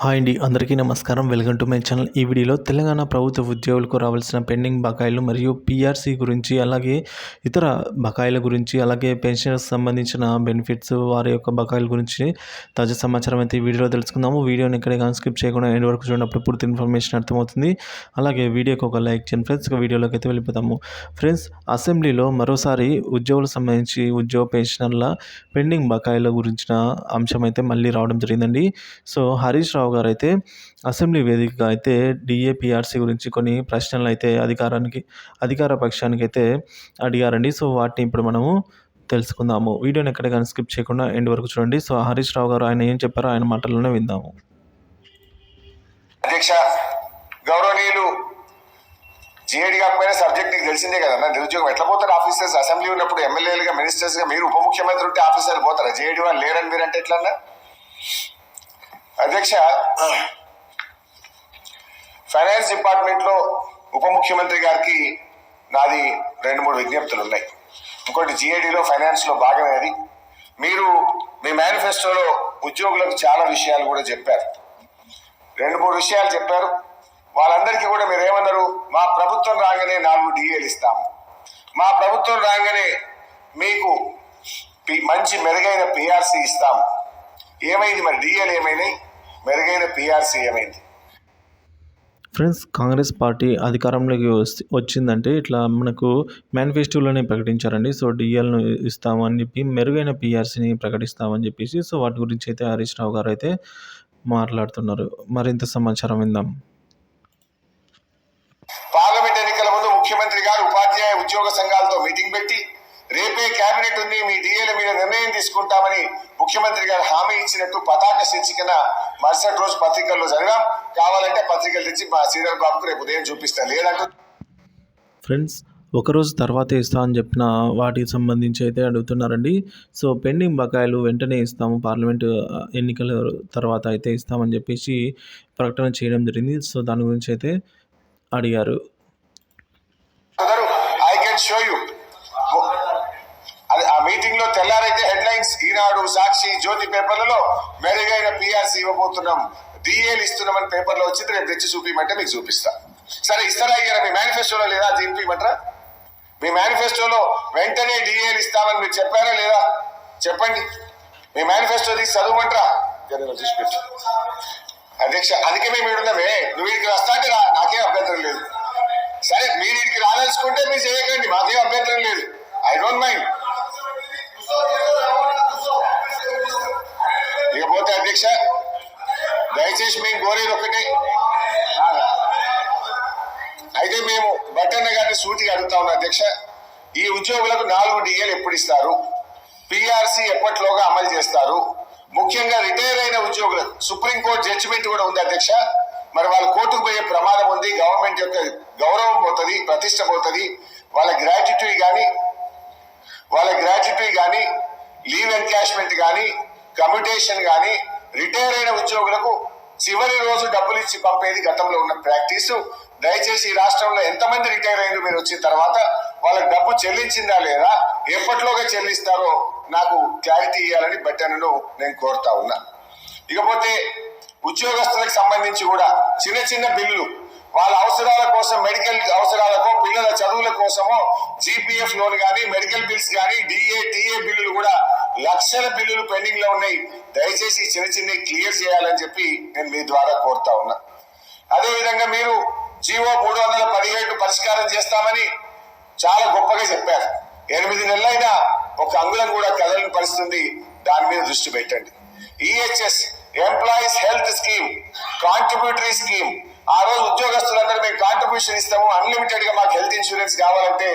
Hi అండి అందరికీ నమస్కారం. Welcome to my channel. ఈ వీడియోలో తెలంగాణ ప్రభుత్వ ఉద్యోగులకు రావాల్సిన పెండింగ్ బకాయిలు మరియు పీఆర్సీ గురించి అలాగే ఇతర బకాయిల గురించి అలాగే పెన్షన్స్ సంబంధించిన బెనిఫిట్స్ వారి యొక్క బకాయిల గురించి తాజా సమాచారం అయితే ఈ వీడియోలో తెలుసుకుందాము. వీడియోని ఎక్కడే కానీ స్కిప్ చేయకుండా ఎండ్ వరకు చూడనప్పుడు పూర్తి ఇన్ఫర్మేషన్ అర్థమవుతుంది. అలాగే వీడియోకి ఒక లైక్ చేయండి ఫ్రెండ్స్. ఒక వీడియోలోకి అయితే వెళ్ళిపోతాము ఫ్రెండ్స్ అసెంబ్లీలో మరోసారి ఉద్యోగులకు సంబంధించి ఉద్యోగ పెన్షనర్ల పెండింగ్ బకాయిల గురించిన అంశం అయితే మళ్ళీ రావడం జరిగిందండి. సో హరీష్ రావు గారు అయితే అసెంబ్లీ వేదికగా అయితే డిఏపిఆర్సీ గురించి కొన్ని ప్రశ్నలు అయితే అధికారానికి అధికార పక్షానికి అయితే అడిగారండి. సో వాటిని ఇప్పుడు మనము తెలుసుకుందాము. వీడియోని ఎక్కడ కానీ స్కిప్ చేయకుండా ఎండ్ వరకు చూడండి. సో హరీష్ రావు గారు ఆయన ఏం చెప్పారో ఆయన మాటల్లోనే విందాము. అధ్యక్ష గౌరవనీయులు జిఏడి కాకపోయినా సబ్జెక్ట్ నీకు తెలిసిందే కదన్నా నిరుద్యోగం ఎట్లా పోతారు? ఆఫీసర్స్ అసెంబ్లీ ఉన్నప్పుడు ఎమ్మెల్యేలుగా మినిస్టర్స్గా మీరు ఉప ముఖ్యమంత్రి ఉంటే ఆఫీసర్లు పోతారా? జిఏడి వాళ్ళు లేరని మీరు అంటే ఎట్లన్నా? అధ్యక్ష ఫైనాన్స్ డిపార్ట్మెంట్లో ఉప ముఖ్యమంత్రి గారికి నాది రెండు మూడు విజ్ఞప్తులు ఉన్నాయి. ఇంకోటి జిఏడిలో ఫైనాన్స్లో భాగమే అది మీరు మీ మేనిఫెస్టోలో ఉద్యోగులకు చాలా విషయాలు కూడా చెప్పారు. రెండు మూడు విషయాలు చెప్పారు. వాళ్ళందరికీ కూడా మీరు ఏమన్నారు మా ప్రభుత్వం రాగానే నాలుగు డిఏలు ఇస్తాము. మా ప్రభుత్వం రాగానే మీకు మంచి మెరుగైన పిఆర్సీ ఇస్తాము. ఏమైంది మరి? డిఏలు ఏమైనాయి మెరుగైన పిఆర్సీ ఏమైంది? ఫ్రెండ్స్ కాంగ్రెస్ పార్టీ అధికారంలోకి వచ్చిందంటే ఇట్లా మనకు మేనిఫెస్టోలోనే ప్రకటించారండి. సో డిఎల్ను ఇస్తామని చెప్పి మెరుగైన పిఆర్సీని ప్రకటిస్తామని చెప్పేసి సో వాటి గురించి అయితే హరీష్ రావు గారు అయితే మాట్లాడుతున్నారు. మరింత సమాచారం విందాం. పార్లమెంట్ ఎన్నికల ముందు ముఖ్యమంత్రి గారు ఉపాధ్యాయ ఉద్యోగ సంఘాలతో మీటింగ్ పెట్టి రేపే కేబినెట్ ఉంది మీ డిఏల మీద నిర్ణయం తీసుకుంటామని ముఖ్యమంత్రి గారు హామీ ఇచ్చినట్టు పతాక శీర్షికన మరుసటి రోజు పత్రికల్లో చదివాం. కావాలంటే పత్రికలు తెచ్చి మా శ్రీధర్ బాబుకు రేపు ఉదయం చూపిస్తాను లేదంటూ ఫ్రెండ్స్ ఒకరోజు తర్వాత ఇస్తా అని చెప్పిన వాటికి సంబంధించి అయితే అడుగుతున్నారండి. సో పెండింగ్ బకాయిలు వెంటనే ఇస్తాము. పార్లమెంటు ఎన్నికల తర్వాత అయితే ఇస్తామని చెప్పేసి ప్రకటన చేయడం జరిగింది. సో దాని గురించి అయితే అడిగారు. ఐ కెన్ షో యూ మీటింగ్లో తెల్లారైతే హెడ్లైన్స్ ఈనాడు సాక్షి జ్యోతి పేపర్లలో మెరుగైన పిఆర్సీ ఇవ్వబోతున్నాం. డిఏలు ఇస్తున్నామని పేపర్లో వచ్చింది రేపు తెచ్చి చూపించమంటే మీకు చూపిస్తా. సరే ఇస్తారా అయ్యారా మీ మేనిఫెస్టోలో లేదా చూపించమంటారా మీ మేనిఫెస్టోలో వెంటనే డిఏలు ఇస్తామని మీరు చెప్పారా లేదా? చెప్పండి. మీ మేనిఫెస్టో తీసి చదవమంటారా? చూసి అధ్యక్ష అందుకే మేము ఇడున్నామే నువ్వు వీడికి వస్తా అంటే నాకేం అభ్యంతరం లేదు. సరే మీరు ఇక్కడికి రాదలుచుకుంటే మీరు చేయకండి. మాకేం అభ్యంతరం లేదు. ఐ డోంట్ మైండ్ అయితే మేము బట్టన్న గారిని సూటిగా అడుగుతా ఉన్నాం అధ్యక్ష ఈ ఉద్యోగులకు నాలుగు డిఏలు ఎప్పుడు ఇస్తారు? పిఆర్సీ ఎప్పటిలోగా అమలు చేస్తారు? ముఖ్యంగా రిటైర్ అయిన ఉద్యోగులకు సుప్రీంకోర్టు జడ్జిమెంట్ కూడా ఉంది అధ్యక్ష. మరి వాళ్ళు కోర్టుకు పోయే ప్రమాదం ఉంది గవర్నమెంట్ యొక్క గౌరవం పోతుంది ప్రతిష్ట పోతుంది. వాళ్ళ గ్రాట్యుటీ కానీ వాళ్ళ గ్రాట్యుటీ కానీ లీవ్ ఎన్కాష్మెంట్ కానీ కమ్యూటేషన్ కానీ రిటైర్ అయిన ఉద్యోగులకు చివరి రోజు డబ్బులు ఇచ్చి పంపేది గతంలో ఉన్న ప్రాక్టీసు. దయచేసి ఈ రాష్ట్రంలో ఎంతమంది రిటైర్ అయ్యారు మీరు వచ్చిన తర్వాత వాళ్ళకి డబ్బు చెల్లించిందా లేదా? ఎప్పటిలోగా చెల్లిస్తారో నాకు క్లారిటీ ఇవ్వాలని బట్టనను నేను కోరుతా ఉన్నా. ఇకపోతే ఉద్యోగస్తులకు సంబంధించి కూడా చిన్న చిన్న బిల్లులు వాళ్ళ అవసరాల కోసం మెడికల్ అవసరాలకో పిల్లల చదువుల కోసమో జీపీఎఫ్ లోన్ కానీ మెడికల్ బిల్స్ కానీ డిఏ టీఏ బిల్లులు కూడా లక్షల బిల్లులు పెండింగ్లో ఉన్నాయి. దయచేసి చిన్న చిన్న క్లియర్ చేయాలని చెప్పి నేను మీ ద్వారా కోరుతా ఉన్నా. అదేవిధంగా మీరు జీవో మూడు వందల పదిహేడు పరిష్కారం చేస్తామని చాలా గొప్పగా చెప్పారు. ఎనిమిది నెలలైనా ఒక అంగుళం కూడా కదలని పరిస్థితుంది. దాని మీద దృష్టి పెట్టండి. EHS employees health scheme contributory scheme ఆ రోజు ఉద్యోగస్తులందరూ మేము కాంట్రిబ్యూషన్ ఇస్తాము. అన్లిమిటెడ్గా మాకు హెల్త్ ఇన్సూరెన్స్ కావాలంటే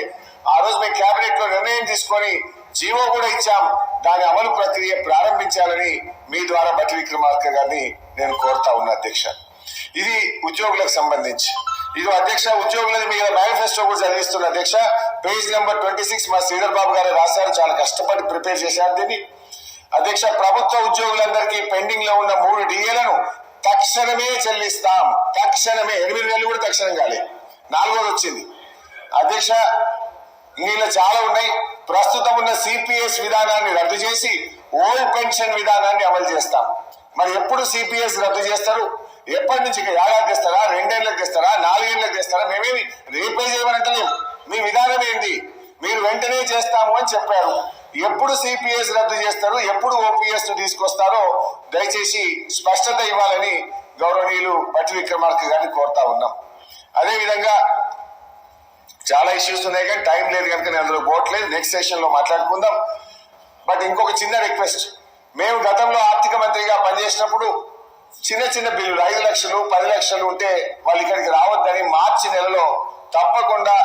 ఆ రోజు మేము కేబినెట్లో నిర్ణయం తీసుకొని జీవో కూడా ఇచ్చాం. దాని అమలు ప్రక్రియ ప్రారంభించాలని మీ ద్వారా బట్టి విక్రమార్క గారిని నేను కోరుతా ఉన్నా అధ్యక్ష. ఇది ఉద్యోగులకు సంబంధించి. ఇది అధ్యక్ష ఉద్యోగులది మీద మేనిఫెస్టో కూడా చదివిస్తున్న అధ్యక్ష. పేజ్ నెంబర్ ట్వంటీ సిక్స్ మా శ్రీధర్ బాబు గారు రాశారు చాలా కష్టపడి ప్రిపేర్ చేశారు దీన్ని. అధ్యక్ష ప్రభుత్వ ఉద్యోగులందరికీ పెండింగ్లో ఉన్న మూడు డిఏలను తక్షణమే చెల్లిస్తాం. తక్షణమే ఎనిమిది నెలలు కూడా తక్షణం కాలే. నాలుగోది వచ్చింది. అధ్యక్ష ఇందులో చాలా ఉన్నాయి. ప్రస్తుతం ఉన్న సిపిఎస్ విధానాన్ని రద్దు చేసి ఓల్డ్ పెన్షన్ విధానాన్ని అమలు చేస్తాం. మరి ఎప్పుడు సిపిఎస్ రద్దు చేస్తారు? ఎప్పటి నుంచి ఇక ఇస్తారా తెస్తారా రెండేళ్ళకి తెస్తారా నాలుగేళ్ళకి తెస్తారా మేమేమి రేపే చేయమనంటలేము మీ విధానం ఏంటి? మీరు వెంటనే చేస్తాము అని చెప్పారు. ఎప్పుడు సిపిఎస్ రద్దు చేస్తారు? ఎప్పుడు ఓపీఎస్ తీసుకొస్తారో దయచేసి స్పష్టత ఇవ్వాలని గౌరవనీయులు పట్టి విక్రమార్క గారిని కోరుతా ఉన్నాం. అదే విధంగా చాలా ఇష్యూస్ ఉన్నాయి కానీ టైం లేదు కనుక నేను అందులో పోవట్లేదు. నెక్స్ట్ సెషన్లో మాట్లాడుకుందాం. బట్ ఇంకొక చిన్న రిక్వెస్ట్ మేము గతంలో ఆర్థిక మంత్రిగా పనిచేసినప్పుడు చిన్న చిన్న బిల్లులు ఐదు లక్షలు పది లక్షలు ఉంటే వాళ్ళు ఇక్కడికి రావద్దని మార్చి నెలలో తప్పకుండా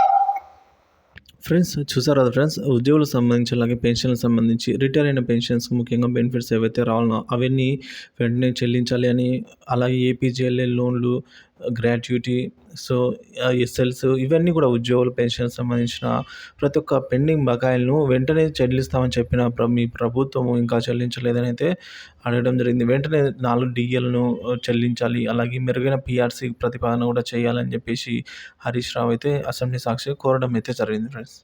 ఫ్రెండ్స్ చూసారా ఫ్రెండ్స్? ఉద్యోగులకు సంబంధించి అలాగే పెన్షన్లకు సంబంధించి రిటైర్ అయిన పెన్షన్స్ ముఖ్యంగా బెనిఫిట్స్ ఏవైతే రావాలనో అవన్నీ వెంటనే చెల్లించాలి అని అలాగే ఏపీజీఎల్ఏ లోన్లు గ్రాట్యుటీ సో ఎస్ఎల్స్ ఇవన్నీ కూడా ఉద్యోగుల పెన్షన్ సంబంధించిన ప్రతి ఒక్క పెండింగ్ బకాయిలను వెంటనే చెల్లిస్తామని చెప్పిన ప్ర మీ ప్రభుత్వం ఇంకా చెల్లించలేదని అయితే అడగడం జరిగింది. వెంటనే నాలుగు డిఎల్ను చెల్లించాలి. అలాగే మెరుగైన పిఆర్సీ ప్రతిపాదన కూడా చేయాలని చెప్పేసి హరీష్ రావు అయితే అసెంబ్లీ సాక్షి కోరడం అయితే జరిగింది ఫ్రెండ్స్.